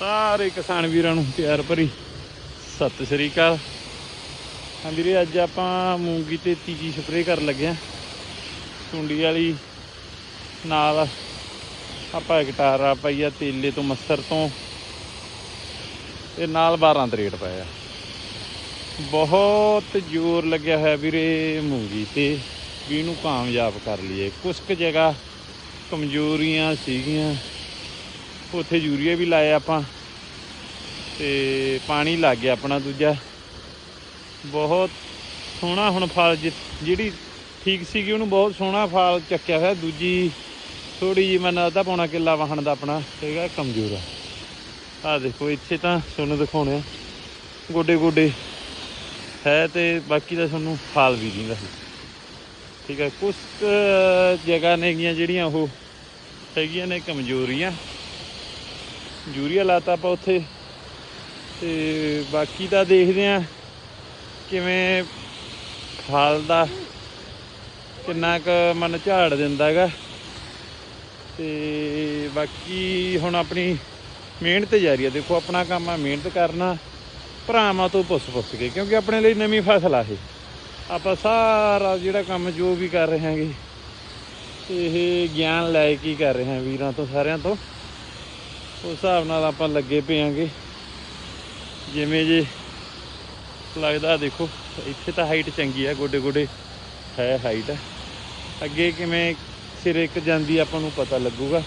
ਸਾਰੇ ਕਿਸਾਨ ਵੀਰਾਂ ਨੂੰ ਪਿਆਰ ਭਰੀ ਸਤਿ ਸ੍ਰੀ ਅਕਾਲ। ਹਾਂ ਵੀਰੇ, ਅੱਜ ਆਪਾਂ ਮੂੰਗੀ ਤੇ ਤੀਜੀ ਸਪਰੇਅ ਕਰਨ ਲੱਗੇ ਆ ਟੁੰਡੀ ਵਾਲੀ ਨਾਲ ਆਪਾਂ ਗਟਾਰਾ ਪਾਈਆ ਤੇਲੇ ਤੋਂ ਮੱਸਰ ਤੋਂ। ਤੇ ਨਾਲ 12 ਤਰੇਟ ਪਾਇਆ ਬਹੁਤ ਜ਼ੋਰ ਲੱਗਿਆ ਹੋਇਆ ਵੀਰੇ ਮੂੰਗੀ ਤੇ। ਵੀ ਇਹਨੂੰ ਕਾਮਯਾਬ ਕਰ ਲਈਏ। ਕੁਝ ਕੁ ਜਗ੍ਹਾ ਕਮਜ਼ੋਰੀਆਂ ਸੀਗੀਆਂ। ਉੱਥੇ ਯੂਰੀਆ ਵੀ ਲਾਇਆ ਆਪਾਂ ਤੇ ਪਾਣੀ ਲੱਗ ਗਿਆ ਆਪਣਾ ਦੂਜਾ। ਬਹੁਤ ਸੋਹਣਾ ਹੁਣ ਫਲ ਜਿਹੜੀ ਠੀਕ ਸੀਗੀ ਉਹਨੂੰ ਬਹੁਤ ਸੋਹਣਾ ਫਲ ਚੱਕਿਆ ਹੋਇਆ। ਦੂਜੀ ਥੋੜੀ ਜਿਹੀ ਮੈਨੂੰ ਅੱਧਾ ਪੌਣਾ ਕਿੱਲਾ ਵਾਹਣ ਦਾ ਆਪਣਾ ਹੈਗਾ, ਕਮਜ਼ੋਰ ਆ। ਆ ਦੇਖੋ, ਇੱਥੇ ਤਾਂ ਤੁਹਾਨੂੰ ਦਿਖਾਉਣੇ ਆ। ਗੋਡੇ ਗੋਡੇ ਹੈ ਤੇ ਬਾਕੀ ਦਾ ਤੁਹਾਨੂੰ ਫਲ ਵੀ ਦਿੰਦਾ ਰਹੀ ਠੀਕ ਹੈ ਕੁਝ ਜਗ੍ਹਾ ਨੇਗੀਆਂ ਜਿਹੜੀਆਂ ਉਹ ਹੈਗੀਆਂ ਨੇ, ਕਮਜ਼ੋਰੀਆਂ। ਯੂਰੀਆ ਲਾਤਾ ਆਪਾਂ ਉੱਥੇ। ਤੇ ਬਾਕੀ ਤਾਂ ਦੇਖਦੇ ਆ ਕਿਵੇਂ ਫਲ ਦਾ, ਕਿੰਨਾ ਕੁ ਮਨ ਝਾੜ ਦਿੰਦਾ ਹੈਗਾ। ਤੇ ਬਾਕੀ ਹੁਣ ਆਪਣੀ ਮਿਹਨਤ ਜਾਰੀ ਆ। ਦੇਖੋ ਆਪਣਾ ਕੰਮ ਆ, ਮਿਹਨਤ ਕਰਨਾ, ਭਰਾਵਾਂ ਤੋਂ ਪੁੱਛ ਪੁੱਛ ਕੇ, ਕਿਉਂਕਿ ਆਪਣੇ ਲਈ ਨਵੀਂ ਫਸਲ ਆ ਇਹ। ਆਪਾਂ ਸਾਰਾ ਜਿਹੜਾ ਕੰਮ ਜੋ ਵੀ ਕਰ ਰਹੇ ਹਾਂਗੇ, ਇਹ ਗਿਆਨ ਲੈ ਕੇ ਹੀ ਕਰ ਰਹੇ ਹਾਂ ਵੀਰਾਂ ਤੋਂ, ਸਾਰਿਆਂ ਤੋਂ। ਉਸ ਹਿਸਾਬ ਨਾਲ ਆਪਾਂ ਲੱਗੇ ਪਏਾਂਗੇ ਜਿਵੇਂ ਜੇ ਲੱਗਦਾ, ਦੇਖੋ, ਇੱਥੇ ਤਾਂ ਹਾਈਟ ਚੰਗੀ ਆ ਗੋਡੇ ਗੋਡੇ ਹੈ ਹਾਈਟ ਅੱਗੇ ਕਿਵੇਂ ਸਿਰੇ ਇੱਕ ਜਾਂਦੀ ਆਪਾਂ ਨੂੰ ਪਤਾ ਲੱਗੂਗਾ।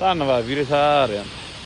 ਧੰਨਵਾਦ ਵੀਰੇ ਸਾਰਿਆਂ ਦਾ।